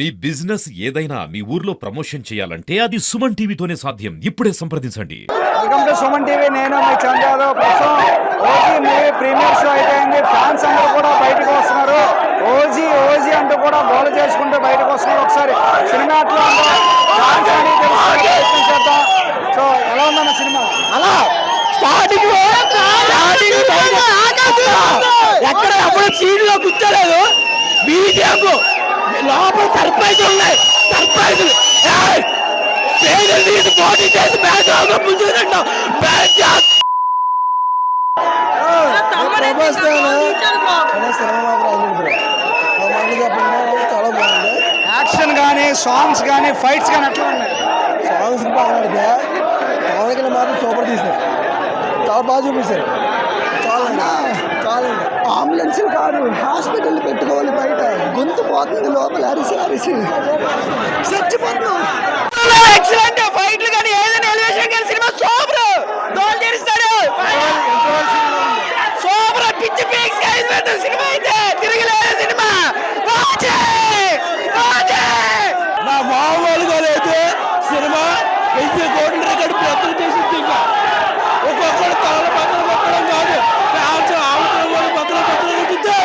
మీ business ఏదైనా మీ ఊర్లో promotion చేయాలంటే అది సుమన్ టీవీతోనే సాధ్యం. ఇప్పుడే సంప్రదించండి. Welcome to Suman TV. నేను మీ చంద్రయాదవ్ ప్రస్తుతం ఓజీ మూవీ ప్రీమియర్ షో అయిపోయింది. ఫ్యాన్స్ అందరూ కూడా బయటకు వస్తున్నారు. ఓజీ ఓజీ అంటూ కూడా గోల చేసుకుంటూ బయటకు వస్తున్నారు. ఒకసారి సినిమా ఎట్లా ఉందో ఫ్యాన్స్ అని ప్రయత్నం చేద్దాం. సో ఎలా ఉందన్న సినిమా? అలా స్టార్టింగ్ ఎక్కడ ఎప్పుడు సీట్లో కూర్చోలేదు. బీజేపీ సర్ప్రైజ్ ఉన్నాయి సర్ప్రైజ్ పేదలు తీసి పోటీ చేసి మ్యాచ్ ముందుకుంటాం మ్యాచ్ ప్రభాస్ చాలా సినిమా మాత్రం అయింది బ్రో. ఆ మాట చెప్పండి చాలా బాగుంది. యాక్షన్ కానీ సాంగ్స్ కానీ ఫైట్స్ కానీ ఎట్లా ఉన్నాయి. సాంగ్స్ బాగా ఆడితే పవన్ కళ్యాణ్ మాత్రం సూపర్ తీశారు చాలా బాగా చూపించారు చాలా చాలా అంబులెన్స్ కాదు హాస్పిటల్ పెట్టుకోవాలి బయట. గొంతు పోతుంది లోపల అరిసి అరిసి. చచ్చిపోతున్నాం. ఫైట్లు కానీ ఏదైనా ఎలివేషన్ కానీ సినిమా సూపర్ డోల్ తెరుస్తాడు సూపర్ పిచ్చి పీక్స్ అయిపోయింది సినిమా అయితే తిరగలేదు సినిమా రాజే రాజే నా మామూలుగా లేదు సినిమా వెయ్యి కోట్ల రికార్డు బ్రతులు చేసింది ఇంకా ఒక్కొక్కడు తల బద్దలు కొట్టడం కాదు ఫ్యాన్స్ ఆవుతున్న కూడా బద్దలు బద్దలు కొట్టింది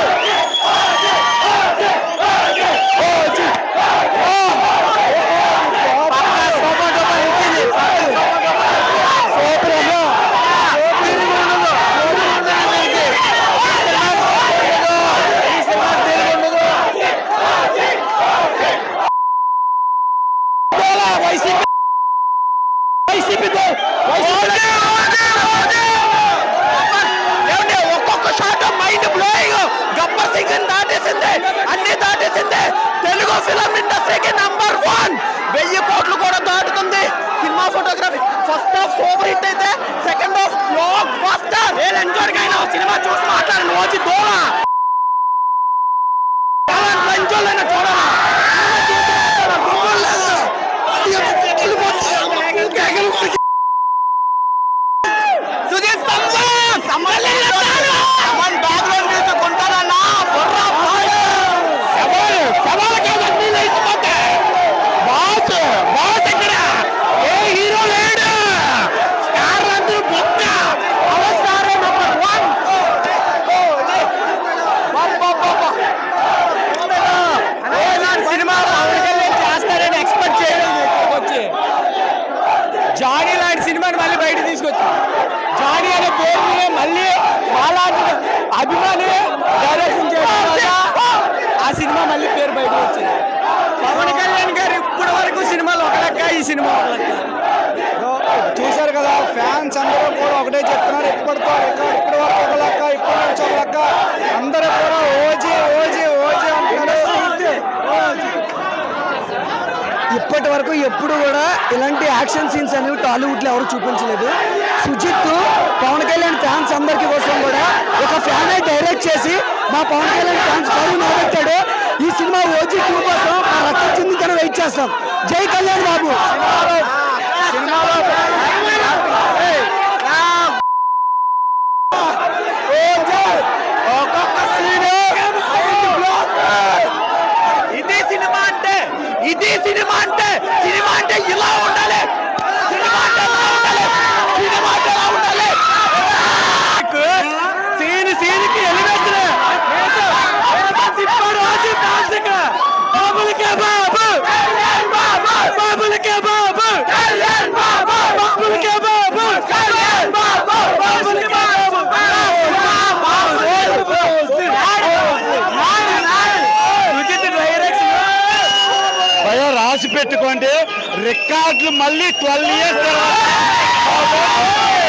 వైసీపీ వైసీపీతో ఏమండి ఒక్కొక్క shot mind blowing Gabbar Singh దాటేసింది అన్ని దాటేసింది. తెలుగు ఫిలం ఇండస్ట్రీకి నంబర్ వన్ వెయ్యి కోట్లు కూడా దాటుతుంది cinema photography first half super hit అయితే సెకండ్ హాఫ్ బ్లాక్ బస్టర్ ఎంజాయ్కైనా సినిమా చూసి మాట్లాడండి వచ్చి దూర చూడాలా? అభిమాని డైరెక్షన్ వల్ల ఆ సినిమా మళ్ళీ పేరు బయట వచ్చింది. పవన్ కళ్యాణ్ గారు ఇప్పటి వరకు సినిమాలు ఒక లెక్క ఈ సినిమా ఒక లెక్క చూశారు కదా ఫ్యాన్స్ అందరూ కూడా ఒకటే చెప్తున్నారు ఇప్పటితో లెక్క ఇప్పటి వరకు ఒక లెక్క ఇప్పటి నుంచి ఒక లెక్క అందరూ కూడా ఓజీ ఓజీ ఓజీ అంటున్నారు ఇప్పటి వరకు ఎప్పుడు కూడా ఇలాంటి యాక్షన్ సీన్స్ అనేవి టాలీవుడ్లో ఎవరు చూపించలేదు. సుజిత్ పవన్ కళ్యాణ్ ఫ్యాన్స్ అందరికి కోసం కూడా ఒక ఫ్యాన్ అయి డైరెక్ట్ చేసి మా పవన్ కళ్యాణ్ ఫ్యాన్స్ పరువు నిలబెట్టాడు. ఈ సినిమా ఓజీ టూ కోసం మా రక్తం చిందించడం వెయిట్ చేస్తాం. జై కళ్యాణ్ బాబు సినిమాలో ఒక్కొక్క సీన్ ఇది సినిమా అంటే ఇది సినిమా అంటే సినిమా అంటే ఇలా రాసి పెట్టుకోండి రికార్డులు మళ్ళీ ట్వెల్వ్ ఇయర్స్ తర్వాత.